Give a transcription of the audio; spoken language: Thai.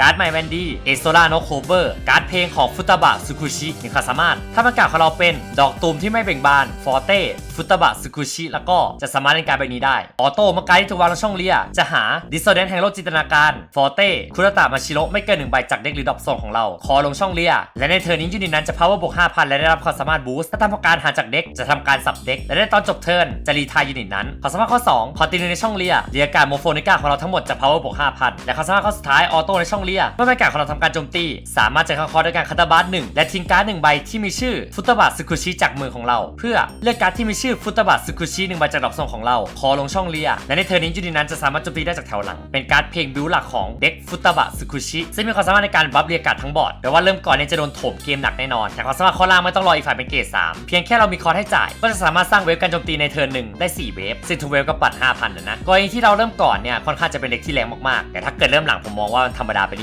การ์ดไมแวนดี้เอโซล่าโนโคเวอร์การ์ดเพลงของฟุตบะซึคุชิมีความสามารถ ถ้ามันการดของเราเป็นดอกตูมที่ไม่เบ่งบานฟอร์เต้ฟุตบะซึคุชิแล้วก็จะสามารถเล่นการ์ดใบนี้ได้ ออโต้เมื่อการดที่ถูกวางลงช่องเลีย จะหาดิสโซเดนแห่งโลกจินตนาการฟอร์เต้คุรตะมาชิโรไม่เกินหนึ่งใบจากเด็กหรือดอปโซนของเรา คอลงช่องเลีย และในเทอร์นี้ยูนิตนั้นจะ power บวก5,000 และได้รับความสามารถบูสต์ถ้าทำการหาจากเด็กจะทำการสับเด็กและในตอนจบเทิร์นจะรีทายยูนิตนั้นความสามารถข้อ2พอตีในช่องเลียเรียกการโมโฟนิก้าของเราทั้งหมดจะ power บวก5,000และความสามารถข้อสุดท้ายออโต้ในช่องเลียเมื่อเป็นกาของเราทำการโจมตี สามารถจะเข้าคอร์ด้วยการคัตเตอร์บัสหนึ่งและทิ้งการ์ดหนึ่งใบที่มีชื่อฟุตบะซึคุชิจากมือของเรา เพื่อเลือกการ์ดที่มีชื่อฟุตบะซึคุชิหนึ่งใบจากดอกทรงของเราคอลงช่องเลีย และในเทอร์นี้ยูนินั้นจะสามารถโจมตีได้จากแถวหลัง เป็นการ์ดเพลงบิวหลักของเด็กฟุตบะซึคุชิซึ่งมีความสามารถในการบัฟเรียการ์ดทั้งบอร์ดแปลว่าเริ่มก่อนเนี่ยจะโดนโถมเกมหนักแน่นอนแต่ความสามารถข้อล่างไม่ต้องรออีกฝ่ายเป็นเกรด3เพียงแค่เรามีคอร์ให้จ่าย ก็จะสามารถสร้างเวฟการโจมตีในเทิร์นหนึ่งได้ 4 เวฟซึ่งทุกเวฟก็ปัด 5,000นะนะกรณีที่เราเริ่มก่อนเนี่ยค่อนข้างจะเป็นเด็กที่แรงมากๆ แต่ถ้าเกิดเริ่มหลังผมมองว่ามันธรรมดาไปนิด